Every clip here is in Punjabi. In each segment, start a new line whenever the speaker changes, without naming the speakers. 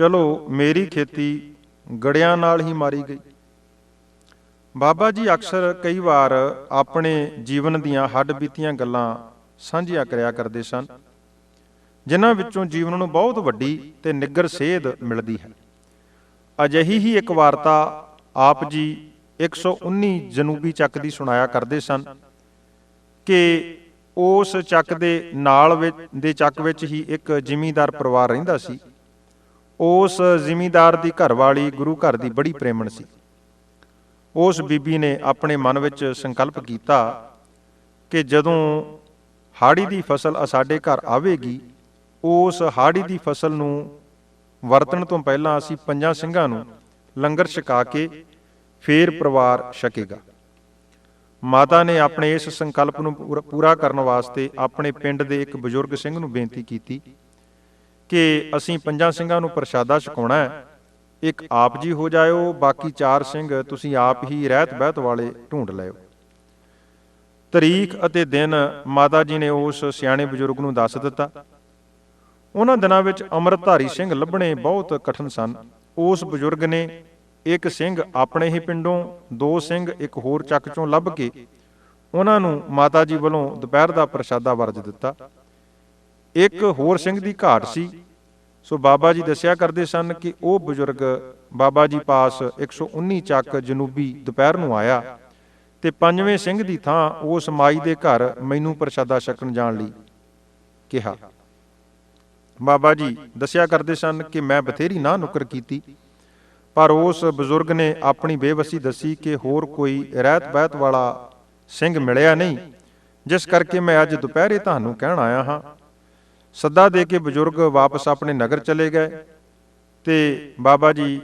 ਚਲੋ, ਮੇਰੀ ਖੇਤੀ ਗੜਿਆਂ ਨਾਲ ਹੀ ਮਾਰੀ ਗਈ। ਬਾਬਾ ਜੀ ਅਕਸਰ ਕਈ ਵਾਰ ਆਪਣੇ ਜੀਵਨ ਦੀਆਂ ਹੱਡ ਬੀਤੀਆਂ ਗੱਲਾਂ ਸਾਂਝੀਆਂ ਕਰਿਆ ਕਰਦੇ ਸਨ, ਜਿਨ੍ਹਾਂ ਵਿੱਚੋਂ ਜੀਵਨ ਨੂੰ ਬਹੁਤ ਵੱਡੀ ਤੇ ਨਿੱਗਰ ਸੇਧ ਮਿਲਦੀ ਹੈ। ਅਜਿਹੀ ਹੀ ਇੱਕ ਵਾਰਤਾ ਆਪ ਜੀ 119 ਜਨੂਬੀ ਚੱਕ ਦੀ ਸੁਣਾਇਆ ਕਰਦੇ ਸਨ ਕਿ ਉਸ ਚੱਕ ਦੇ ਨਾਲ ਵਿੱਚ, ਦੇ ਚੱਕ ਵਿੱਚ ਹੀ ਇੱਕ ਜ਼ਿਮੀਂਦਾਰ ਪਰਿਵਾਰ ਰਹਿੰਦਾ ਸੀ। ਉਸ ਜ਼ਿਮੀਂਦਾਰ ਦੀ ਘਰਵਾਲੀ ਗੁਰੂ ਘਰ ਦੀ ਬੜੀ ਪ੍ਰੇਮਣ ਸੀ। ਉਸ ਬੀਬੀ ਨੇ ਆਪਣੇ ਮਨ ਵਿੱਚ ਸੰਕਲਪ ਕੀਤਾ ਕਿ ਜਦੋਂ ਹਾੜੀ ਦੀ ਫਸਲ ਸਾਡੇ ਘਰ ਆਵੇਗੀ, ਉਸ ਹਾੜੀ ਦੀ ਫਸਲ ਨੂੰ ਵਰਤਣ ਤੋਂ ਪਹਿਲਾਂ ਅਸੀਂ ਪੰਜਾਂ ਸਿੰਘਾਂ ਨੂੰ ਲੰਗਰ ਛਕਾ ਕੇ ਫੇਰ ਪਰਿਵਾਰ ਛਕੇਗਾ। ਮਾਤਾ ਨੇ ਆਪਣੇ ਇਸ ਸੰਕਲਪ ਨੂੰ ਪੂਰਾ- ਪੂਰਾ ਕਰਨ ਵਾਸਤੇ ਆਪਣੇ ਪਿੰਡ ਦੇ ਇੱਕ ਬਜ਼ੁਰਗ ਸਿੰਘ ਨੂੰ ਬੇਨਤੀ ਕੀਤੀ ਕਿ ਅਸੀਂ ਪੰਜਾਂ ਸਿੰਘਾਂ ਨੂੰ ਪ੍ਰਸ਼ਾਦਾ ਛਕਾਉਣਾ ਹੈ। ਇੱਕ ਆਪ ਜੀ ਹੋ ਜਾਇਓ, ਬਾਕੀ ਚਾਰ ਸਿੰਘ ਤੁਸੀਂ ਆਪ ਹੀ ਰਹਿਤ ਬਹਿਤ ਵਾਲੇ ਢੂੰਡ ਲਿਓ। ਤਰੀਕ ਅਤੇ ਦਿਨ ਮਾਤਾ ਜੀ ਨੇ ਉਸ ਸਿਆਣੇ ਬਜ਼ੁਰਗ ਨੂੰ ਦੱਸ ਦਿੱਤਾ। ਉਹਨਾਂ ਦਿਨਾਂ ਵਿੱਚ ਅੰਮ੍ਰਿਤਧਾਰੀ ਸਿੰਘ ਲੱਭਣੇ ਬਹੁਤ ਕਠਿਨ ਸਨ। ਉਸ ਬਜ਼ੁਰਗ ਨੇ ਇੱਕ ਸਿੰਘ ਆਪਣੇ ਹੀ ਪਿੰਡੋਂ, ਦੋ ਸਿੰਘ ਇੱਕ ਹੋਰ ਚੱਕ ਚੋਂ ਲੱਭ ਕੇ ਉਹਨਾਂ ਨੂੰ ਮਾਤਾ ਜੀ ਵੱਲੋਂ ਦੁਪਹਿਰ ਦਾ ਪ੍ਰਸ਼ਾਦਾ ਵਰਜ ਦਿੱਤਾ। ਇੱਕ ਹੋਰ ਸਿੰਘ ਦੀ ਘਾਟ ਸੀ। ਸੋ ਬਾਬਾ ਜੀ ਦੱਸਿਆ ਕਰਦੇ ਸਨ ਕਿ ਉਹ ਬਜ਼ੁਰਗ ਬਾਬਾ ਜੀ ਪਾਸ 119 ਚੱਕ ਜਨੂਬੀ ਦੁਪਹਿਰ ਨੂੰ ਆਇਆ ਤੇ ਪੰਜਵੇਂ ਸਿੰਘ ਦੀ ਥਾਂ ਉਸ ਮਾਈ ਦੇ ਘਰ ਮੈਨੂੰ ਪ੍ਰਸ਼ਾਦਾ ਛਕਣ ਜਾਣ ਲਈ ਕਿਹਾ। ਬਾਬਾ ਜੀ ਦੱਸਿਆ ਕਰਦੇ ਸਨ ਕਿ ਮੈਂ ਬਥੇਰੀ ਨਾ ਨੁਕਰ ਕੀਤੀ, ਪਰ ਉਸ ਬਜ਼ੁਰਗ ਨੇ ਆਪਣੀ ਬੇਵਸੀ ਦੱਸੀ ਕਿ ਹੋਰ ਕੋਈ ਰਹਿਤ ਬਹਿਤ ਵਾਲਾ ਸਿੰਘ ਮਿਲਿਆ ਨਹੀਂ, ਜਿਸ ਕਰਕੇ ਮੈਂ ਅੱਜ ਦੁਪਹਿਰੇ ਤੁਹਾਨੂੰ ਕਹਿਣ ਆਇਆ ਹਾਂ। ਸੱਦਾ ਦੇ ਕੇ ਬਜ਼ੁਰਗ ਵਾਪਸ ਆਪਣੇ ਨਗਰ ਚਲੇ ਗਏ ਤੇ ਬਾਬਾ ਜੀ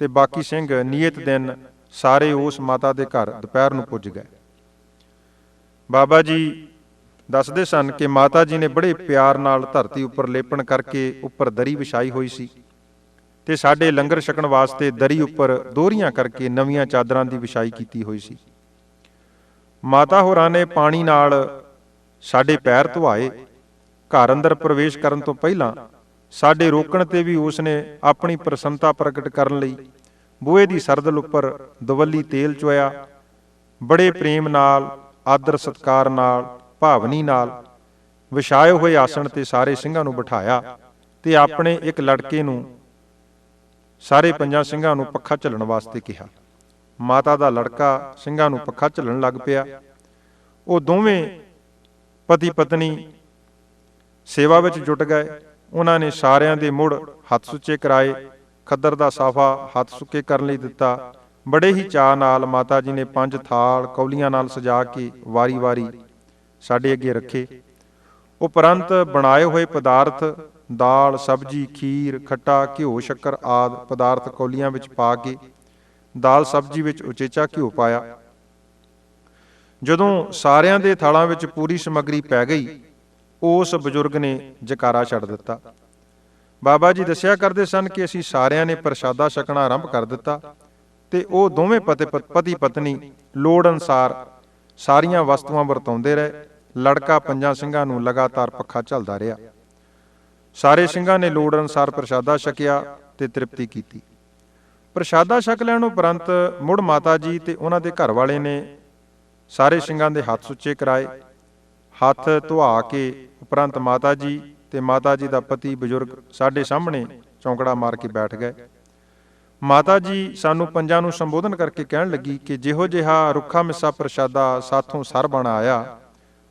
ਤੇ ਬਾਕੀ ਸਿੰਘ ਨਿਯਤ ਦਿਨ ਸਾਰੇ ਉਸ ਮਾਤਾ ਦੇ ਘਰ ਦੁਪਹਿਰ ਨੂੰ ਪੁੱਜ ਗਏ। ਬਾਬਾ ਜੀ ਦੱਸਦੇ ਸਨ ਕਿ ਮਾਤਾ ਜੀ ਨੇ ਬੜੇ ਪਿਆਰ ਨਾਲ ਧਰਤੀ ਉੱਪਰ ਲੇਪਣ ਕਰਕੇ ਉੱਪਰ ਦਰੀ ਵਿਛਾਈ ਹੋਈ ਸੀ ਤੇ ਸਾਡੇ ਲੰਗਰ ਛਕਣ ਵਾਸਤੇ ਦਰੀ ਉੱਪਰ ਦੋਹਰੀਆਂ ਕਰਕੇ ਨਵੀਆਂ ਚਾਦਰਾਂ ਦੀ ਵਿਛਾਈ ਕੀਤੀ ਹੋਈ ਸੀ। ਮਾਤਾ ਹੋਰਾਂ ਨੇ ਪਾਣੀ ਨਾਲ ਸਾਡੇ ਪੈਰ ਧੁਆਏ ਘਰ ਅੰਦਰ ਪ੍ਰਵੇਸ਼ ਕਰਨ ਤੋਂ ਪਹਿਲਾਂ ਸਾਡੇ ਰੋਕਣ ਤੇ ਵੀ ਉਸ ਨੇ ਆਪਣੀ ਪ੍ਰਸੰਨਤਾ ਪ੍ਰਗਟ ਕਰਨ ਲਈ ਬੂਹੇ ਦੀ ਸਰਦਲ ਉੱਪਰ ਦਵੱਲੀ ਤੇਲ ਚੋਇਆ, ਬੜੇ ਪ੍ਰੇਮ ਨਾਲ, ਆਦਰ ਸਤਕਾਰ ਨਾਲ, ਭਾਵਨੀ ਨਾਲ ਵਿਛਾਏ ਹੋਏ ਆਸਣ ਤੇ ਸਾਰੇ ਸਿੰਘਾਂ ਨੂੰ ਬਿਠਾਇਆ ਤੇ ਆਪਣੇ ਇੱਕ ਲੜਕੇ ਨੂੰ ਸਾਰੇ ਪੰਜਾਂ ਸਿੰਘਾਂ ਨੂੰ ਪੱਖਾ ਝੱਲਣ ਵਾਸਤੇ ਕਿਹਾ। ਮਾਤਾ ਦਾ ਲੜਕਾ ਸਿੰਘਾਂ ਨੂੰ ਪੱਖਾ ਝੱਲਣ ਲੱਗ ਪਿਆ। ਉਹ ਦੋਵੇਂ ਪਤੀ ਪਤਨੀ ਸੇਵਾ ਵਿੱਚ ਜੁਟ ਗਏ। ਉਹਨਾਂ ਨੇ ਸਾਰਿਆਂ ਦੇ ਮੁੜ ਹੱਥ ਸੁੱਚੇ ਕਰਾਏ। ਖੱਦਰ ਦਾ ਸਾਫਾ ਹੱਥ ਸੁੱਕੇ ਕਰਨ ਲਈ ਦਿੱਤਾ। ਬੜੇ ਹੀ ਚਾਅ ਨਾਲ ਮਾਤਾ ਜੀ ਨੇ ਪੰਜ ਥਾਲ ਕੌਲੀਆਂ ਨਾਲ ਸਜਾ ਕੇ ਵਾਰੀ-ਵਾਰੀ ਸਾਡੇ ਅੱਗੇ ਰੱਖੇ। ਉਪਰੰਤ ਬਣਾਏ ਹੋਏ ਪਦਾਰਥ, ਦਾਲ, ਸਬਜੀ, ਖੀਰ, ਖੱਟਾ, ਘਿਓ, ਸ਼ੱਕਰ ਆਦ ਪਦਾਰਥ ਕੌਲੀਆਂ ਵਿੱਚ ਪਾ ਕੇ ਦਾਲ ਸਬਜੀ ਵਿੱਚ ਉਚੇਚਾ ਘਿਓ ਪਾਇਆ। ਜਦੋਂ ਸਾਰਿਆਂ ਦੇ ਥਾਲਾਂ ਵਿੱਚ ਪੂਰੀ ਸਮੱਗਰੀ ਪੈ ਗਈ ਉਸ ਬਜ਼ੁਰਗ ਨੇ ਜਕਾਰਾ ਛੱਡ ਦਿੱਤਾ। ਬਾਬਾ ਜੀ ਦੱਸਿਆ ਕਰਦੇ ਸਨ ਕਿ ਅਸੀਂ ਸਾਰਿਆਂ ਨੇ ਪ੍ਰਸ਼ਾਦਾ ਛਕਣਾ ਆਰੰਭ ਕਰ ਦਿੱਤਾ ਤੇ ਉਹ ਦੋਵੇਂ ਪਤੀ ਪਤੀ ਪਤਨੀ ਲੋੜ ਅਨਸਾਰ ਸਾਰੀਆਂ ਵਸਤੂਆਂ ਵਰਤਾਉਂਦੇ ਰਹੇ। ਲੜਕਾ ਪੰਜਾਂ ਸਿੰਘਾਂ ਨੂੰ ਲਗਾਤਾਰ ਪੱਖਾ ਝੱਲਦਾ ਰਿਹਾ। ਸਾਰੇ ਸਿੰਘਾਂ ਨੇ ਲੋੜ ਅਨਸਾਰ ਪ੍ਰਸ਼ਾਦਾ ਛਕਿਆ ਤੇ ਤ੍ਰਿਪਤੀ ਕੀਤੀ। ਪ੍ਰਸ਼ਾਦਾ ਛਕ ਲੈਣ ਉਪਰੰਤ ਮੁੜ ਮਾਤਾ ਜੀ ਤੇ ਉਹਨਾਂ ਦੇ ਘਰ ਵਾਲੇ ਨੇ ਸਾਰੇ ਸਿੰਘਾਂ ਦੇ ਹੱਥ ਸੁੱਚੇ ਕਰਾਏ। ਹੱਥ ਧੁਆ ਕੇ ਉਪਰੰਤ ਮਾਤਾ ਜੀ ਤੇ ਮਾਤਾ ਜੀ ਦਾ ਪਤੀ ਬਜ਼ੁਰਗ ਸਾਡੇ ਸਾਹਮਣੇ ਚੌਂਕੜਾ ਮਾਰ ਕੇ ਬੈਠ ਗਏ। ਮਾਤਾ ਜੀ ਸਾਨੂੰ ਪੰਜਾਂ ਨੂੰ ਸੰਬੋਧਨ ਕਰਕੇ ਕਹਿਣ ਲੱਗੀ ਕਿ ਜਿਹੋ ਜਿਹਾ ਰੁੱਖਾ ਮਿੱਸਾ ਪ੍ਰਸ਼ਾਦਾ ਸਾਥੋਂ ਸਰ ਬਣ ਆਇਆ,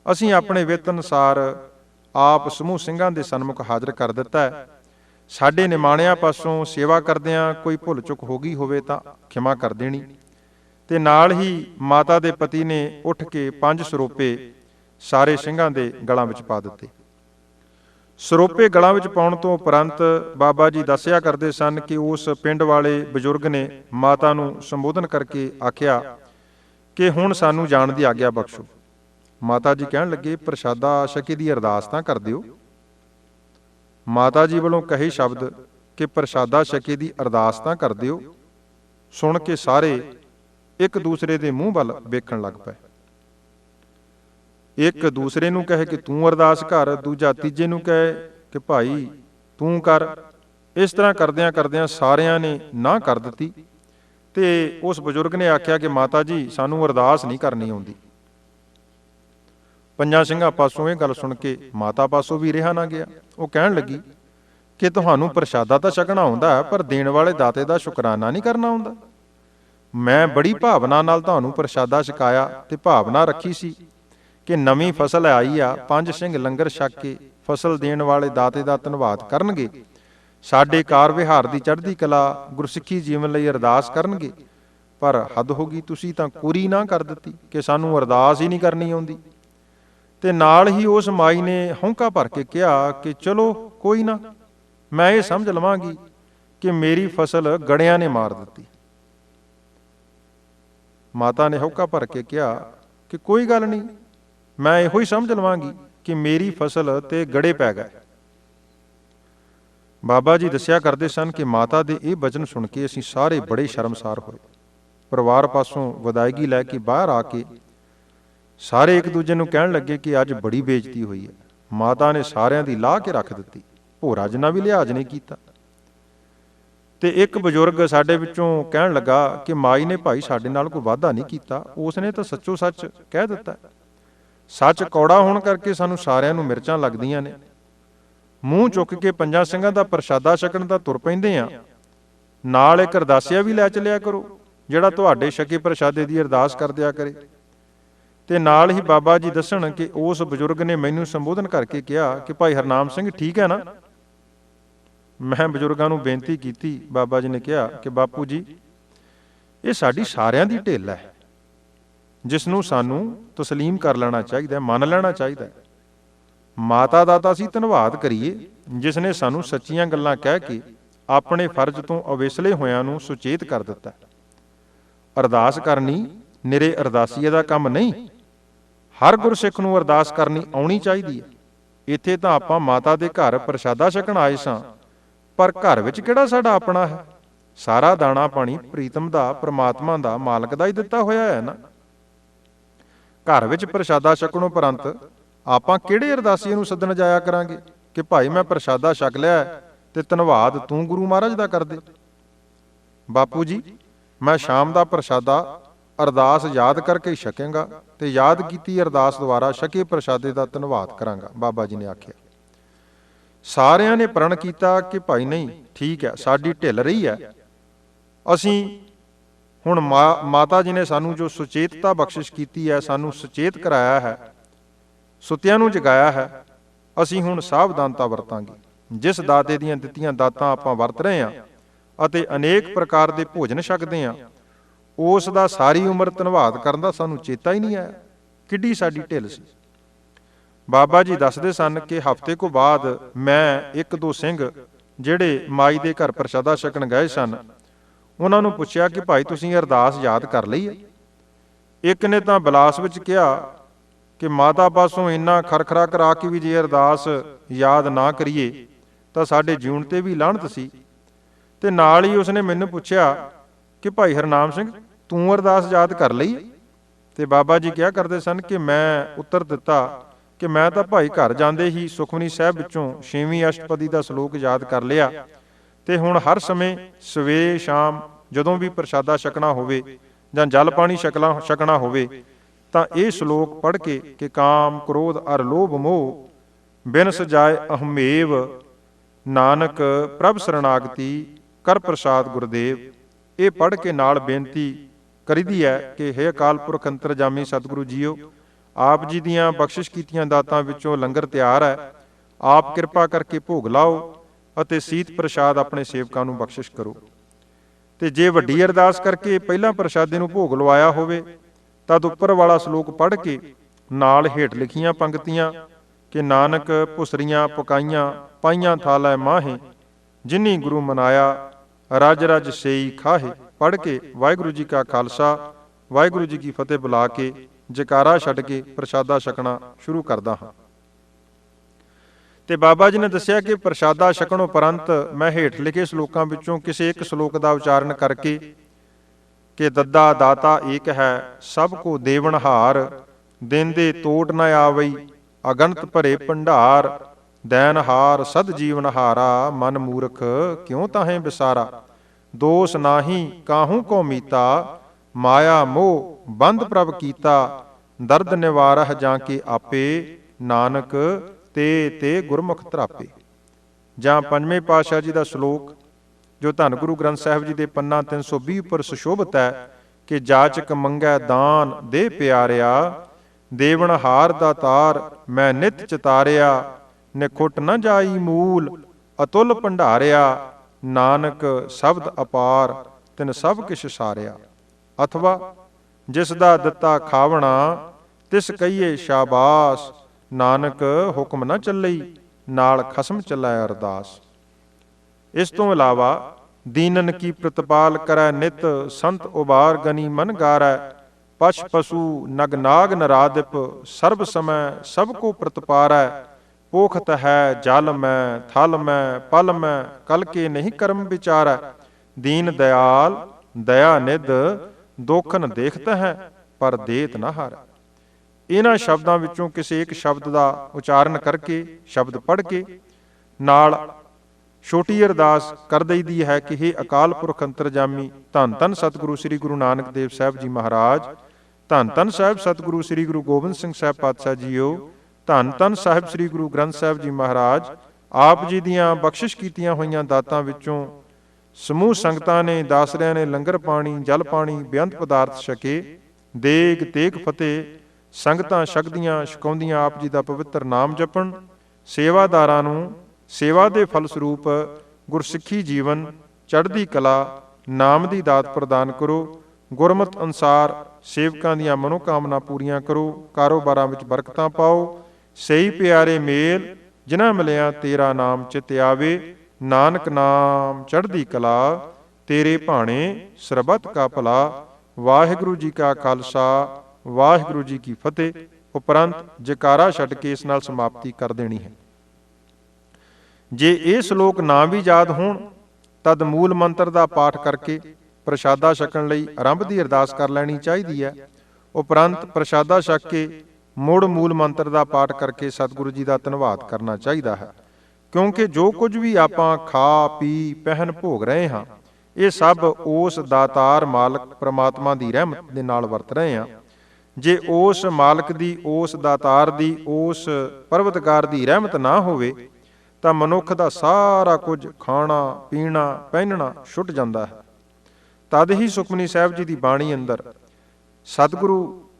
ਅਸੀਂ ਆਪਣੇ ਵੇਤਨ ਅਨੁਸਾਰ ਆਪ ਸਮੂਹ ਸਿੰਘਾਂ ਦੇ ਸਨਮੁਖ ਹਾਜ਼ਰ ਕਰ ਦਿੱਤਾ ਹੈ। ਸਾਡੇ ਨਿਮਾਣਿਆਂ ਪਾਸੋਂ ਸੇਵਾ ਕਰਦਿਆਂ ਕੋਈ ਭੁੱਲ ਚੁੱਕ ਹੋ ਗਈ ਹੋਵੇ ਤਾਂ ਖਿਮਾ ਕਰ ਦੇਣੀ। ਤੇ ਨਾਲ ਹੀ ਮਾਤਾ ਦੇ ਪਤੀ ਨੇ ਉੱਠ ਕੇ ਪੰਜ ਸਰੋਪੇ ਸਾਰੇ ਸਿੰਘਾਂ ਦੇ ਗਲਾਂ ਵਿੱਚ ਪਾ ਦਿੱਤੇ। ਸਰੋਪੇ ਗਲਾਂ ਵਿੱਚ ਪਾਉਣ ਤੋਂ ਉਪਰੰਤ ਬਾਬਾ ਜੀ ਦੱਸਿਆ ਕਰਦੇ ਸਨ ਕਿ ਉਸ ਪਿੰਡ ਵਾਲੇ ਬਜ਼ੁਰਗ ਨੇ ਮਾਤਾ ਨੂੰ ਸੰਬੋਧਨ ਕਰਕੇ ਆਖਿਆ ਕਿ ਹੁਣ ਸਾਨੂੰ ਜਾਣ ਦੀ ਆਗਿਆ ਬਖਸ਼ੋ। ਮਾਤਾ ਜੀ ਕਹਿਣ ਲੱਗੇ, ਪ੍ਰਸ਼ਾਦਾ ਛਕੇ ਦੀ ਅਰਦਾਸ ਤਾਂ ਕਰ ਦਿਓ। ਮਾਤਾ ਜੀ ਵੱਲੋਂ ਕਹੇ ਸ਼ਬਦ ਕਿ ਪ੍ਰਸ਼ਾਦਾ ਛਕੇ ਦੀ ਅਰਦਾਸ ਤਾਂ ਕਰ ਦਿਓ। ਸੁਣ ਕੇ ਸਾਰੇ ਇੱਕ ਦੂਸਰੇ ਦੇ ਮੂੰਹ ਵੱਲ ਵੇਖਣ ਲੱਗ ਪਏ। ਇੱਕ ਦੂਸਰੇ ਨੂੰ ਕਹੇ ਕਿ ਤੂੰ ਅਰਦਾਸ ਕਰ ਦੂਜਾ ਤੀਜੇ ਨੂੰ ਕਹੇ ਕਿ ਭਾਈ ਤੂੰ ਕਰ। ਇਸ ਤਰ੍ਹਾਂ ਕਰਦਿਆਂ ਕਰਦਿਆਂ ਸਾਰਿਆਂ ਨੇ ਨਾ ਕਰ ਦਿੱਤੀ ਤੇ ਉਸ ਬਜ਼ੁਰਗ ਨੇ ਆਖਿਆ ਕਿ ਮਾਤਾ ਜੀ ਸਾਨੂੰ ਅਰਦਾਸ ਨਹੀਂ ਕਰਨੀ ਆਉਂਦੀ। ਪੰਜਾਂ ਸਿੰਘਾਂ ਪਾਸੋਂ ਇਹ ਗੱਲ ਸੁਣ ਕੇ ਮਾਤਾ ਪਾਸੋਂ ਵੀ ਰਿਹਾ ਨਾ ਗਿਆ। ਉਹ ਕਹਿਣ ਲੱਗੀ ਕਿ ਤੁਹਾਨੂੰ ਪ੍ਰਸ਼ਾਦਾ ਤਾਂ ਛਕਣਾ ਆਉਂਦਾ ਹੈ, ਪਰ ਦੇਣ ਵਾਲੇ ਦਾਤੇ ਦਾ ਸ਼ੁਕਰਾਨਾ ਨਹੀਂ ਕਰਨਾ ਆਉਂਦਾ। ਮੈਂ ਬੜੀ ਭਾਵਨਾ ਨਾਲ ਤੁਹਾਨੂੰ ਪ੍ਰਸ਼ਾਦਾ ਛਕਾਇਆ ਤੇ ਭਾਵਨਾ ਰੱਖੀ ਸੀ। ਕਿ ਨਵੀਂ ਫਸਲ ਆਈ ਆ, ਪੰਜ ਸਿੰਘ ਲੰਗਰ ਛਕ ਕੇ ਫਸਲ ਦੇਣ ਵਾਲੇ ਦਾਤੇ ਦਾ ਧੰਨਵਾਦ ਕਰਨਗੇ। ਸਾਡੇ ਕਾਰ ਵਿਹਾਰ ਦੀ ਚੜ੍ਹਦੀ ਕਲਾ ਗੁਰਸਿੱਖੀ ਜੀਵਨ ਲਈ ਅਰਦਾਸ ਕਰਨਗੇ। ਪਰ ਹੱਦ ਹੋ ਗਈ, ਤੁਸੀਂ ਤਾਂ ਪੂਰੀ ਨਾ ਕਰ ਦਿੱਤੀ ਕਿ ਸਾਨੂੰ ਅਰਦਾਸ ਹੀ ਨਹੀਂ ਕਰਨੀ ਆਉਂਦੀ। ਤੇ ਨਾਲ ਹੀ ਉਸ ਮਾਈ ਨੇ ਹੌਂਕਾ ਭਰ ਕੇ ਕਿਹਾ ਕਿ ਚਲੋ, ਕੋਈ ਨਾ, ਮੈਂ ਇਹ ਸਮਝ ਲਵਾਂਗੀ ਕਿ ਮੇਰੀ ਫਸਲ ਗੜਿਆਂ ਨੇ ਮਾਰ ਦਿੱਤੀ। ਮਾਤਾ ਨੇ ਹੌਕਾ ਭਰ ਕੇ ਕਿਹਾ ਕਿ ਕੋਈ ਗੱਲ ਨਹੀਂ ਮੈਂ ਇਹੋ ਹੀ ਸਮਝ ਲਵਾਂਗੀ ਕਿ ਮੇਰੀ ਫਸਲ ਤੇ ਗੜੇ ਪੈ ਗਏ। ਬਾਬਾ ਜੀ ਦੱਸਿਆ ਕਰਦੇ ਸਨ ਕਿ ਮਾਤਾ ਦੇ ਇਹ ਬਚਨ ਸੁਣ ਕੇ ਅਸੀਂ ਸਾਰੇ ਬੜੇ ਸ਼ਰਮਸਾਰ ਹੋਏ। ਪਰਿਵਾਰ ਪਾਸੋਂ ਵਿਦਾਇਗੀ ਲੈ ਕੇ ਬਾਹਰ ਆ ਕੇ ਸਾਰੇ ਇੱਕ ਦੂਜੇ ਨੂੰ ਕਹਿਣ ਲੱਗੇ ਕਿ ਅੱਜ ਬੜੀ ਬੇਇੱਜ਼ਤੀ ਹੋਈ ਹੈ। ਮਾਤਾ ਨੇ ਸਾਰਿਆਂ ਦੀ ਲਾਹ ਕੇ ਰੱਖ ਦਿੱਤੀ। ਭੋਰਾ ਜਿੰਨਾ ਵੀ ਲਿਹਾਜ਼ ਨਹੀਂ ਕੀਤਾ। ਤੇ ਇੱਕ ਬਜ਼ੁਰਗ ਸਾਡੇ ਵਿੱਚੋਂ ਕਹਿਣ ਲੱਗਾ ਕਿ ਮਾਈ ਨੇ ਭਾਈ ਸਾਡੇ ਨਾਲ ਕੋਈ ਵਾਅਦਾ ਨਹੀਂ ਕੀਤਾ। ਉਸ ਨੇ ਤਾਂ ਸੱਚੋ ਸੱਚ ਕਹਿ ਦਿੱਤਾ। ਸੱਚ ਕੌੜਾ ਹੋਣ ਕਰਕੇ ਸਾਨੂੰ ਸਾਰਿਆਂ ਨੂੰ ਮਿਰਚਾਂ ਲੱਗਦੀਆਂ ਨੇ। ਮੂੰਹ ਚੁੱਕ ਕੇ ਪੰਜਾਂ ਸਿੰਘਾਂ ਦਾ ਪ੍ਰਸ਼ਾਦਾ ਛਕਣ ਦਾ ਤੁਰ ਪੈਂਦੇ ਆ। ਨਾਲ ਇੱਕ ਅਰਦਾਸਿਆ ਵੀ ਲੈ ਚੱਲਿਆ ਕਰੋ, ਜਿਹੜਾ ਤੁਹਾਡੇ ਛਕੇ ਪ੍ਰਸ਼ਾਦੇ ਦੀ ਅਰਦਾਸ ਕਰ ਦਿਆ ਕਰੇ। ਤੇ ਨਾਲ ਹੀ ਬਾਬਾ ਜੀ ਦੱਸਣ ਕਿ ਉਸ ਬਜ਼ੁਰਗ ਨੇ ਮੈਨੂੰ ਸੰਬੋਧਨ ਕਰਕੇ ਕਿਹਾ ਕਿ ਭਾਈ ਹਰਨਾਮ ਸਿੰਘ ਠੀਕ ਹੈ ਨਾ? ਮੈਂ ਬਜ਼ੁਰਗਾਂ ਨੂੰ ਬੇਨਤੀ ਕੀਤੀ, ਬਾਬਾ ਜੀ ਨੇ ਕਿਹਾ ਕਿ ਬਾਪੂ ਜੀ, ਇਹ ਸਾਡੀ ਸਾਰਿਆਂ ਦੀ ਢਿੱਲ ਹੈ। ਜਿਸ ਨੂੰ ਸਾਨੂੰ ਤਸਲੀਮ ਕਰ ਲੈਣਾ ਚਾਹੀਦਾ ਹੈ, ਮੰਨ ਲੈਣਾ ਚਾਹੀਦਾ ਹੈ। ਮਾਤਾ ਦਾ ਤਾਂ ਅਸੀਂ ਧੰਨਵਾਦ ਕਰੀਏ ਜਿਸ ਨੇ ਸਾਨੂੰ ਸੱਚੀਆਂ ਗੱਲਾਂ ਕਹਿ ਕੇ ਆਪਣੇ ਫਰਜ਼ ਤੋਂ ਅਵੇਸਲੇ ਹੋਇਆਂ ਨੂੰ ਸੁਚੇਤ ਕਰ ਦਿੱਤਾ ਅਰਦਾਸ ਕਰਨੀ ਨਿਰੇ ਅਰਦਾਸੀਏ ਦਾ ਕੰਮ ਨਹੀਂ, ਹਰ ਗੁਰਸਿੱਖ ਨੂੰ ਅਰਦਾਸ ਕਰਨੀ ਆਉਣੀ ਚਾਹੀਦੀ ਹੈ। ਇੱਥੇ ਤਾਂ ਆਪਾਂ ਮਾਤਾ ਦੇ ਘਰ ਪ੍ਰਸ਼ਾਦਾ ਛਕਣ ਆਏ ਸਾਂ, ਪਰ ਘਰ ਵਿੱਚ ਕਿਹੜਾ ਸਾਡਾ ਆਪਣਾ ਹੈ? ਸਾਰਾ ਦਾਣਾ ਪਾਣੀ ਪ੍ਰੀਤਮ ਦਾ, ਪ੍ਰਮਾਤਮਾ ਦਾ ਮਾਲਕ ਦਾ ਹੀ ਦਿੱਤਾ ਹੋਇਆ ਹੈ ਨਾ। ਘਰ ਵਿੱਚ ਪ੍ਰਸ਼ਾਦਾ ਛਕਣ ਉਪਰੰਤ ਆਪਾਂ ਕਿਹੜੇ ਅਰਦਾਸੀਏ ਨੂੰ ਸੱਦਣ ਜਾਇਆ ਕਰਾਂਗੇ ਕਿ ਭਾਈ ਮੈਂ ਪ੍ਰਸ਼ਾਦਾ ਛਕ ਲਿਆ ਤੇ ਧੰਨਵਾਦ ਤੂੰ ਗੁਰੂ ਮਹਾਰਾਜ ਦਾ ਕਰ ਦੇ। ਬਾਪੂ ਜੀ, ਮੈਂ ਸ਼ਾਮ ਦਾ ਪ੍ਰਸ਼ਾਦਾ ਅਰਦਾਸ ਯਾਦ ਕਰਕੇ ਹੀ ਛਕਾਂਗਾ ਤੇ ਯਾਦ ਕੀਤੀ ਅਰਦਾਸ ਦੁਆਰਾ ਛਕੇ ਪ੍ਰਸ਼ਾਦੇ ਦਾ ਧੰਨਵਾਦ ਕਰਾਂਗਾ, ਬਾਬਾ ਜੀ ਨੇ ਆਖਿਆ। ਸਾਰਿਆਂ ਨੇ ਪ੍ਰਣ ਕੀਤਾ ਕਿ ਭਾਈ ਨਹੀਂ, ਠੀਕ ਹੈ, ਸਾਡੀ ਢਿੱਲ ਰਹੀ ਹੈ। ਅਸੀਂ ਹੁਣ ਮਾ- ਮਾਤਾ ਜੀ ਨੇ ਸਾਨੂੰ ਜੋ ਸੁਚੇਤਤਾ ਬਖਸ਼ਿਸ਼ ਕੀਤੀ ਹੈ, ਸਾਨੂੰ ਸੁਚੇਤ ਕਰਾਇਆ ਹੈ, ਸੁੱਤਿਆਂ ਨੂੰ ਜਗਾਇਆ ਹੈ, ਅਸੀਂ ਹੁਣ ਸਾਵਧਾਨਤਾ ਵਰਤਾਂਗੇ। ਜਿਸ ਦਾਤੇ ਦੀਆਂ ਦਿੱਤੀਆਂ ਦਾਤਾਂ ਆਪਾਂ ਵਰਤ ਰਹੇ ਹਾਂ ਅਤੇ ਅਨੇਕ ਪ੍ਰਕਾਰ ਦੇ ਭੋਜਨ ਛਕਦੇ ਹਾਂ, ਉਸ ਦਾ ਸਾਰੀ ਉਮਰ ਧੰਨਵਾਦ ਕਰਨ ਦਾ ਸਾਨੂੰ ਚੇਤਾ ਹੀ ਨਹੀਂ ਆਇਆ। ਕਿੱਡੀ ਸਾਡੀ ਢਿੱਲ ਸੀ। ਬਾਬਾ ਜੀ ਦੱਸਦੇ ਸਨ ਕਿ ਹਫ਼ਤੇ ਕੋ ਬਾਅਦ ਮੈਂ ਇੱਕ ਦੋ ਸਿੰਘ ਜਿਹੜੇ ਮਾਈ ਦੇ ਘਰ ਪ੍ਰਸ਼ਾਦਾ ਛਕਣ ਗਏ ਸਨ ਉਹਨਾਂ ਨੂੰ ਪੁੱਛਿਆ ਕਿ ਭਾਈ ਤੁਸੀਂ ਅਰਦਾਸ ਯਾਦ ਕਰ ਲਈ ਹੈ? ਇੱਕ ਨੇ ਤਾਂ ਬਲਾਸ ਵਿੱਚ ਕਿਹਾ ਕਿ ਮਾਤਾ ਪਾਸੋਂ ਇੰਨਾ ਖਰਖਰਾ ਕਰਾ ਕੇ ਵੀ ਜੇ ਅਰਦਾਸ ਯਾਦ ਨਾ ਕਰੀਏ, ਤਾਂ ਸਾਡੇ ਜੀਵਨ ਤੇ ਵੀ ਲਾਹਣਤ ਸੀ। ਤੇ ਨਾਲ ਹੀ ਉਸਨੇ ਮੈਨੂੰ ਪੁੱਛਿਆ ਕਿ ਭਾਈ ਹਰਨਾਮ ਸਿੰਘ, ਤੂੰ ਅਰਦਾਸ ਯਾਦ ਕਰ ਲਈ ਤੇ ਬਾਬਾ ਜੀ ਕਿਹਾ ਕਰਦੇ ਸਨ ਕਿ ਮੈਂ ਉੱਤਰ ਦਿੱਤਾ ਕਿ ਮੈਂ ਤਾਂ ਭਾਈ ਘਰ ਜਾਂਦੇ ਹੀ ਸੁਖਮਨੀ ਸਾਹਿਬ ਵਿੱਚੋਂ ਛੇਵੀਂ ਅਸ਼ਟਪਦੀ ਦਾ ਸ਼ਲੋਕ ਯਾਦ ਕਰ ਲਿਆ। ਤੇ ਹੁਣ ਹਰ ਸਮੇਂ ਸਵੇਰੇ, ਸ਼ਾਮ ਜਦੋਂ ਵੀ ਪ੍ਰਸ਼ਾਦਾ ਛਕਣਾ ਹੋਵੇ ਜਾਂ ਜਲ ਪਾਣੀ ਛਕਣਾ ਛਕਣਾ ਹੋਵੇ, ਤਾਂ ਇਹ ਸ਼ਲੋਕ ਪੜ੍ਹ ਕੇ ਕਿ ਕਾਮ, ਕ੍ਰੋਧ, ਅਰ ਲੋਭ, ਮੋਹ, ਬਿਨ ਸਜਾਏ ਅਹਮੇਵ, ਨਾਨਕ, ਪ੍ਰਭ ਸਰਣਾਗਤੀ, ਕਰ ਪ੍ਰਸਾਦ ਗੁਰਦੇਵ। ਇਹ ਪੜ੍ਹ ਕੇ ਨਾਲ ਬੇਨਤੀ ਕਰੀਦੀ ਹੈ ਕਿ ਹੈ ਅਕਾਲ ਪੁਰਖ ਅੰਤਰਜਾਮੀ ਸਤਿਗੁਰੂ ਜੀਓ, ਆਪ ਜੀ ਦੀਆਂ ਬਖਸ਼ਿਸ਼ ਕੀਤੀਆਂ ਦਾਤਾਂ ਵਿੱਚੋਂ ਲੰਗਰ ਤਿਆਰ ਹੈ। ਆਪ ਕਿਰਪਾ ਕਰਕੇ ਭੋਗ ਲਾਓ। ਅਤੇ ਸੀਤ ਪ੍ਰਸ਼ਾਦ ਆਪਣੇ ਸੇਵਕਾਂ ਨੂੰ ਬਖਸ਼ਿਸ਼ ਕਰੋ। ਤੇ ਜੇ ਵੱਡੀ ਅਰਦਾਸ ਕਰਕੇ ਪਹਿਲਾਂ ਪ੍ਰਸ਼ਾਦੇ ਨੂੰ ਭੋਗ ਲਵਾਇਆ ਹੋਵੇ, ਤਦ ਉੱਪਰ ਵਾਲਾ ਸ਼ਲੋਕ ਪੜ੍ਹ ਕੇ ਨਾਲ ਹੇਠ ਲਿਖੀਆਂ ਪੰਕਤੀਆਂ ਕਿ, ਨਾਨਕ ਪੁਸਰੀਆਂ ਪਕਾਈਆਂ ਪਾਈਆਂ ਥਾਲੈ ਮਾਹੇ, ਜਿਨੀ ਗੁਰੂ ਮਨਾਇਆ, ਰਜ ਰਜ ਸੇਈ ਖਾਹੇ, ਪੜ੍ਹ ਕੇ ਵਾਹਿਗੁਰੂ ਜੀ ਕਾ ਖਾਲਸਾ, ਵਾਹਿਗੁਰੂ ਜੀ ਕੀ ਫਤਿਹ ਬੁਲਾ ਕੇ ਜਕਾਰਾ ਛੱਡ ਕੇ ਪ੍ਰਸ਼ਾਦਾ ਛਕਣਾ ਸ਼ੁਰੂ ਕਰਦਾ ਹਾਂ। ਤੇ ਬਾਬਾ ਜੀ ਨੇ ਦੱਸਿਆ ਕਿ ਪ੍ਰਸ਼ਾਦਾ ਛਕਣ ਉਪਰੰਤ ਮੈਂ ਹੇਠ ਲਿਖੇ ਸ਼ਲੋਕਾਂ ਵਿੱਚੋਂ ਕਿਸੇ ਇੱਕ ਸ਼ਲੋਕ ਦਾ ਉਚਾਰਨ ਕਰਕੇ ਕਿ ਦੱਦਾ ਦਾਤਾ ਏਕ ਹੈ, ਸਭ ਕੋ ਦੇਵਨਹਾਰ ਦਿਨ ਦੇ ਤੋਟ ਨ ਆਵਈ, ਅਗੰਤ ਭਰੇ ਭੰਡਾਰ, ਦੈਨ ਹਾਰ ਸਦ ਜੀਵਨ ਹਾਰਾ, ਮਨ ਮੂਰਖ ਕਿਉ ਤਾਹੇ ਵਿਸਾਰਾ ਦੋਸ ਨਾਹੀ ਕਾਹੂ ਕੋ ਮੀਤਾ, ਮਾਇਆ ਮੋਹ ਬੰਦ ਪ੍ਰਭ ਕੀਤਾ, ਦਰਦ ਨਿਵਾਰਹ ਜਾਂ ਕੇ ਆਪੇ, ਨਾਨਕ ਤੇ ਤੇ ਗੁਰਮੁਖ ਧਰਾਪੇ। ਜਾਂ ਪੰਜਵੇਂ ਪਾਤਸ਼ਾਹ ਜੀ ਦਾ ਸ਼ਲੋਕ, ਜੋ ਧੰਨ ਗੁਰੂ ਗ੍ਰੰਥ ਸਾਹਿਬ ਜੀ ਦੇ ਪੰਨਾ 320 ਉੱਪਰ ਸੁਸ਼ੋਭਿਤ ਹੈ ਕਿ ਜਾਚਕ ਮੰਗੈ ਦਾਨ ਦੇ ਪਿਆਰਿਆ ਦੇਵਨ ਹਾਰ ਦਾ ਤਾਰ ਮੈਂ ਨਿਤ ਚਿਤਾਰਿਆ, ਨਿਖੁੱਟ ਨਾ ਜਾਈ ਮੂਲ, ਅਤੁੱਲ ਭੰਡਾਰਿਆ, ਨਾਨਕ ਸ਼ਬਦ ਅਪਾਰ, ਤਿਨ ਸਭ ਕਿਛ ਸਾਰਿਆ। ਅਥਵਾ, ਜਿਸ ਦਾ ਦਿੱਤਾ ਖਾਵਣਾ, ਤਿਸ ਕਹੀਏ ਸ਼ਾਬਾਸ ਨਾਨਕ ਹੁਕਮ ਨਾ ਚੱਲਈ, ਨਾਲ ਖਸਮ ਚੱਲੈ ਅਰਦਾਸ। ਇਸ ਤੋਂ ਇਲਾਵਾ, ਦੀਨਨ ਕੀ ਪ੍ਰਤਪਾਲ ਕਰੈ ਨਿਤ, ਸੰਤ ਉਬਾਰ ਗਨੀ ਮਨ ਗਾਰੈ, ਪਛ ਪਸੂ ਨਗ ਨਾਗ ਨਰਾਦਿਪ, ਸਰਬ ਸਮੈ ਸਭ ਕੋ ਪ੍ਰਤਪਾਰੈ, ਪੋਖਤ ਹੈ ਜਲ ਮੈਂ, ਥਲ ਮੈਂ, ਪਲ ਮੈਂ, ਕਲ ਕੇ ਨਹੀਂ ਕਰਮ ਵਿਚਾਰੈ। ਦੀਨ ਦਿਆਲ, ਦਇਆ ਨਿਧ, ਦੋਖਨ ਦੇਖਤ ਹੈ, ਪਰ ਦੇਤ ਨਾ ਹਾਰੈ। ਇਹਨਾਂ ਸ਼ਬਦਾਂ ਵਿੱਚੋਂ ਕਿਸੇ ਇੱਕ ਸ਼ਬਦ ਦਾ ਉਚਾਰਨ ਕਰਕੇ, ਸ਼ਬਦ ਪੜ੍ਹ ਕੇ, ਨਾਲ ਛੋਟੀ ਅਰਦਾਸ ਕਰ ਦਈਦੀ ਹੈ ਕਿ हे ਅਕਾਲ ਪੁਰਖ ਅੰਤਰਜਾਮੀ, ਧੰਨ ਧੰਨ ਸਤਿਗੁਰੂ ਸ੍ਰੀ ਗੁਰੂ ਨਾਨਕ ਦੇਵ ਸਾਹਿਬ ਜੀ ਮਹਾਰਾਜ, ਧੰਨ ਧੰਨ ਸਾਹਿਬ ਸਤਿਗੁਰੂ ਸ੍ਰੀ ਗੁਰੂ ਗੋਬਿੰਦ ਸਿੰਘ ਸਾਹਿਬ ਪਾਤਸ਼ਾਹ ਜੀਓ, ਧੰਨ ਧੰਨ ਸਾਹਿਬ ਸ੍ਰੀ ਗੁਰੂ ਗ੍ਰੰਥ ਸਾਹਿਬ ਜੀ ਮਹਾਰਾਜ, ਆਪ ਜੀ ਦੀਆਂ ਬਖਸ਼ਿਸ਼ ਕੀਤੀਆਂ ਹੋਈਆਂ ਦਾਤਾਂ ਵਿੱਚੋਂ ਸਮੂਹ ਸੰਗਤਾਂ ਨੇ, ਦਾਸਰਿਆਂ ਨੇ ਲੰਗਰ ਪਾਣੀ, ਜਲ ਪਾਣੀ, ਬੇਅੰਤ ਪਦਾਰਥ ਛਕੇ, ਦੇਗ ਤੇਗ ਫਤਿਹ ਸੰਗਤਾਂ ਛਕਦੀਆਂ, ਛਕਾਉਂਦੀਆਂ ਆਪ ਜੀ ਦਾ ਪਵਿੱਤਰ ਨਾਮ ਜਪਣ, ਸੇਵਾਦਾਰਾਂ ਨੂੰ ਸੇਵਾ ਦੇ ਫਲ ਸਰੂਪ ਗੁਰਸਿੱਖੀ ਜੀਵਨ, ਚੜ੍ਹਦੀ ਕਲਾ, ਨਾਮ ਦੀ ਦਾਤ ਪ੍ਰਦਾਨ ਕਰੋ, ਗੁਰਮਤ ਅਨਸਾਰ ਸੇਵਕਾਂ ਦੀਆਂ ਮਨੋਕਾਮਨਾ ਪੂਰੀਆਂ ਕਰੋ, ਕਾਰੋਬਾਰਾਂ ਵਿੱਚ ਬਰਕਤਾਂ ਪਾਓ, ਸਹੀ ਪਿਆਰੇ ਮੇਲ, ਜਿਨ੍ਹਾਂ ਮਿਲਿਆ ਤੇਰਾ ਨਾਮ ਚਿਤ ਆਵੇ, ਨਾਨਕ ਨਾਮ ਚੜ੍ਹਦੀ ਕਲਾ, ਤੇਰੇ ਭਾਣੇ ਸਰਬਤ ਕਾ ਭਲਾ, ਵਾਹਿਗੁਰੂ ਜੀ ਕਾ ਖਾਲਸਾ ਵਾਹਿਗੁਰੂ ਜੀ ਕੀ ਫਤਿਹ, ਉਪਰੰਤ ਜਕਾਰਾ ਛੱਡ ਕੇ ਇਸ ਨਾਲ ਸਮਾਪਤੀ ਕਰ ਦੇਣੀ ਹੈ। ਜੇ ਇਹ ਸ਼ਲੋਕ ਨਾ ਵੀ ਯਾਦ ਹੋਣ, ਤਦ ਮੂਲ ਮੰਤਰ ਦਾ ਪਾਠ ਕਰਕੇ ਪ੍ਰਸ਼ਾਦਾ ਛਕਣ ਲਈ ਆਰੰਭ ਦੀ ਅਰਦਾਸ ਕਰ ਲੈਣੀ ਚਾਹੀਦੀ ਹੈ। ਉਪਰੰਤ ਪ੍ਰਸ਼ਾਦਾ ਛਕ ਕੇ ਮੁੜ ਮੂਲ ਮੰਤਰ ਦਾ ਪਾਠ ਕਰਕੇ ਸਤਿਗੁਰੂ ਜੀ ਦਾ ਧੰਨਵਾਦ ਕਰਨਾ ਚਾਹੀਦਾ ਹੈ। ਕਿਉਂਕਿ ਜੋ ਕੁਝ ਵੀ ਆਪਾਂ ਖਾ, ਪੀ, ਪਹਿਨ, ਭੋਗ ਰਹੇ ਹਾਂ, ਇਹ ਸਭ ਉਸ ਦਾਤਾਰ ਮਾਲਕ ਪ੍ਰਮਾਤਮਾ ਦੀ ਰਹਿਮਤ ਦੇ ਨਾਲ ਵਰਤ ਰਹੇ ਹਾਂ। ਜੇ ਉਸ ਮਾਲਕ ਦੀ, ਉਸ ਦਾਤਾਰ ਦੀ, ਉਸ ਪਰਵਤਕਾਰ ਦੀ ਰਹਿਮਤ ਨਾ ਹੋਵੇ, ਤਾਂ ਮਨੁੱਖ ਦਾ ਸਾਰਾ ਕੁਝ ਖਾਣਾ, ਪੀਣਾ, ਪਹਿਨਣਾ ਛੁੱਟ ਜਾਂਦਾ ਹੈ। ਤਦ ਹੀ ਸੁਖਮਨੀ ਸਾਹਿਬ ਜੀ ਦੀ ਬਾਣੀ ਅੰਦਰ ਸਤਿਗੁਰੂ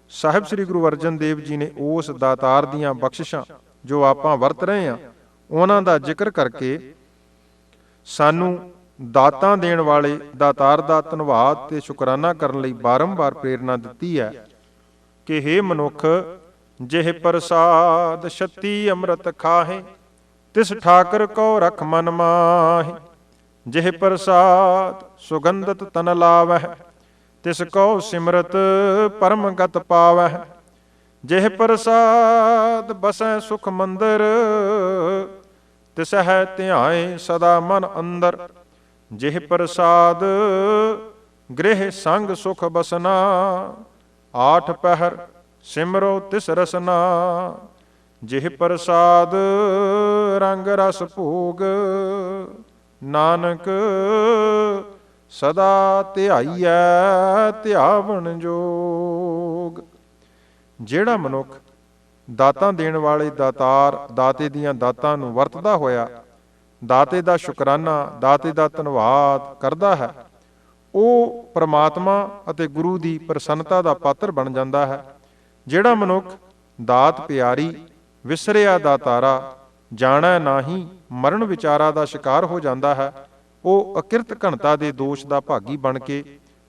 ਸਾਹਿਬ ਸ੍ਰੀ ਗੁਰੂ ਅਰਜਨ ਦੇਵ ਜੀ ਨੇ ਉਸ ਦਾਤਾਰ ਦੀਆਂ ਬਖਸ਼ਿਸ਼ਾਂ ਜੋ ਆਪਾਂ ਵਰਤ ਰਹੇ ਹਾਂ, ਉਹਨਾਂ ਦਾ ਜ਼ਿਕਰ ਕਰਕੇ ਸਾਨੂੰ ਦਾਤਾਂ ਦੇਣ ਵਾਲੇ ਦਾਤਾਰ ਦਾ ਧੰਨਵਾਦ ਤੇ ਸ਼ੁਕਰਾਨਾ ਕਰਨ ਲਈ ਬਾਰੰਬਾਰ ਪ੍ਰੇਰਣਾ ਦਿੱਤੀ ਹੈ। ਕਿ हे ਮਨੁੱਖ, ਜਿਹ ਪ੍ਰਸਾਦ ਛਤੀ ਅੰਮ੍ਰਿਤ ਖਾਹੇ, ਤਿਸ ਠਾਕਰ ਕੋ ਰਖ ਮਨ ਮਾਹੀ। ਜਿਹ ਪ੍ਰਸਾਦ ਸੁਗੰਧਤ ਤਨ ਲਾਵਹਿ, ਤਿਸ ਕੋ ਸਿਮਰਤ ਪਰਮ ਗਤ ਪਾਵਹਿ। ਜਿਹ ਪ੍ਰਸਾਦ ਬਸੈ ਸੁਖ ਮੰਦਰ ਤਿਸ ਹੈ ਧਿਆਏ ਸਦਾ ਮਨ ਅੰਦਰ। ਜਿਹ ਪ੍ਰਸਾਦ ਗ੍ਰਹਿ ਸੰਗ ਸੁਖ ਬਸਨਾ ਆਠ ਪਹਿਰ ਸਿਮਰੋ ਤਿਸ ਰਸਨਾ, ਜਿਹ ਪ੍ਰਸਾਦ ਰੰਗ ਰਸ ਭੋਗ, ਨਾਨਕ ਸਦਾ ਧਿਆਈਐ ਧਿਆਵਣ ਜੋਗ। ਜਿਹੜਾ ਮਨੁੱਖ ਦਾਤਾਂ ਦੇਣ ਵਾਲੇ ਦਾਤਾਰ, ਦਾਤੇ ਦੀਆਂ ਦਾਤਾਂ ਨੂੰ ਵਰਤਦਾ ਹੋਇਆ, ਦਾਤੇ ਦਾ ਸ਼ੁਕਰਾਨਾ, ਦਾਤੇ ਦਾ ਧੰਨਵਾਦ ਕਰਦਾ ਹੈ ਉਹ ਪ੍ਰਮਾਤਮਾ ਅਤੇ ਗੁਰੂ ਦੀ ਪ੍ਰਸੰਨਤਾ ਦਾ ਪਾਤਰ ਬਣ ਜਾਂਦਾ ਹੈ, ਜਿਹੜਾ ਮਨੁੱਖ ਦਾਤ ਪਿਆਰੀ, ਵਿਸਰਿਆ ਦਾਤਾਰਾ ਜਾਣੈ ਨਾਹੀ, ਮਰਨ ਵਿਚਾਰਾ ਦਾ ਸ਼ਿਕਾਰ ਹੋ ਜਾਂਦਾ ਹੈ, ਉਹ ਅਕਿਰਤ ਘਣਤਾ ਦੇ ਦੋਸ਼ ਦਾ ਭਾਗੀ ਬਣ ਕੇ,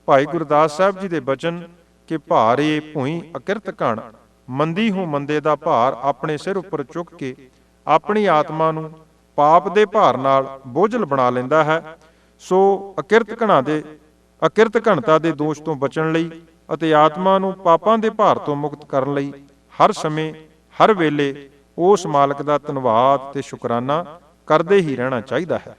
ਭਾਈ ਗੁਰਦਾਸ ਸਾਹਿਬ ਜੀ ਦੇ ਬਚਨ ਕਿ ਭਾਰੇ ਭੂਈ ਅਕਿਰਤ ਘਣ, ਮੰਦੀ ਹੂੰ ਮੰਦੇ ਦਾ ਭਾਰ ਆਪਣੇ ਸਿਰ ਉੱਪਰ ਚੁੱਕ ਕੇ ਆਪਣੀ ਆਤਮਾ ਨੂੰ ਪਾਪ ਦੇ ਭਾਰ ਨਾਲ ਬੋਝਲ ਬਣਾ ਲੈਂਦਾ ਹੈ, ਸੋ ਅਕਿਰਤ ਘਣਾ ਦੇ ਅਕਿਰਤ ਘਣਤਾ ਦੇ ਦੋਸ਼ ਤੋਂ ਬਚਣ ਲਈ ਅਤੇ ਆਤਮਾ ਨੂੰ ਪਾਪਾਂ ਦੇ ਭਾਰ ਤੋਂ ਮੁਕਤ ਕਰਨ ਲਈ ਹਰ ਸਮੇਂ, ਹਰ ਵੇਲੇ ਉਸ ਮਾਲਕ ਦਾ ਧੰਨਵਾਦ ਤੇ ਸ਼ੁਕਰਾਨਾ ਕਰਦੇ ਹੀ ਰਹਿਣਾ ਚਾਹੀਦਾ ਹੈ।